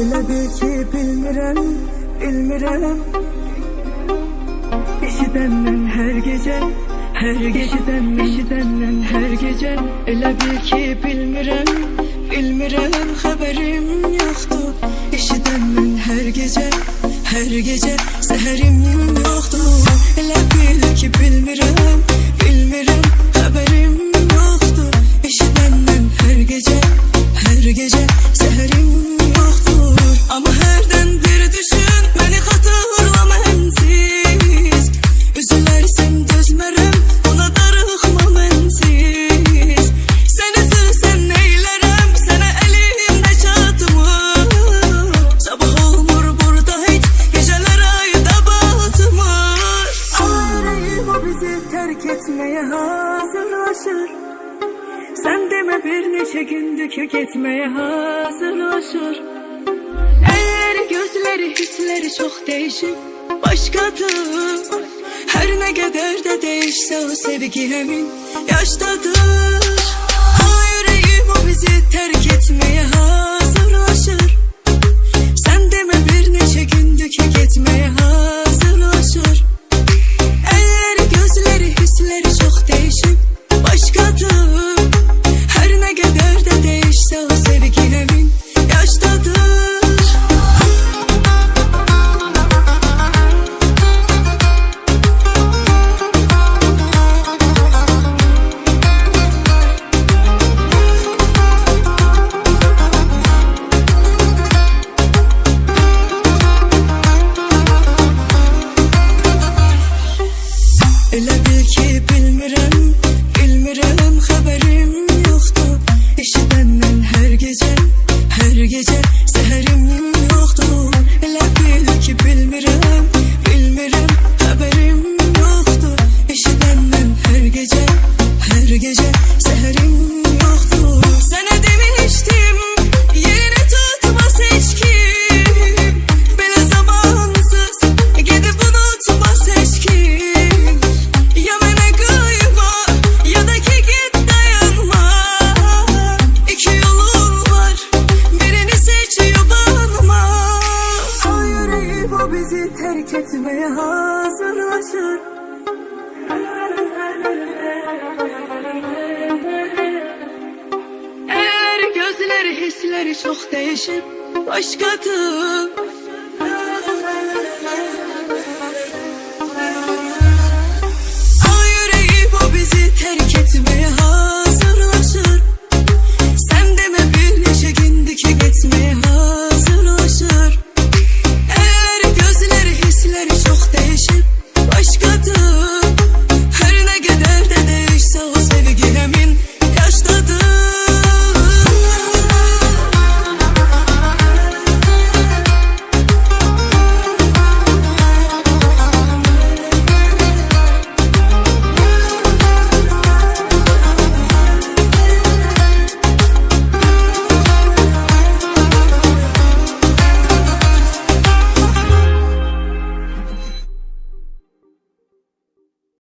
Elə bil ki bilmirəm, bilmirəm Eşidəndən hər gecə, hər gecədən eşidəndən hər gecə Elə bil ki bilmirəm, bilmirəm xəbərim yoxdur Eşidəndən hər gecə, hər gecə səhərim yoxdur bir neçə gündür ki getmeye hazırlaşır Eğer gözleri hisleri çok değişik. Başkadır Her ne kadar da değişse o sevgi hemin yaştadır. Yüreğim o bizi terk etmeye hazırlaşır hər gecə səhərim yoxdur Sənə demişdim, yerini tutmaz heç kim zamansız, gedib unutmaz heç kim ya bana kıyma ya da ki git dayanma. İki yolun var birini seç yabanma o bizi terk etmeye hazırlaşır gözleri hisleri çok değişip başkadır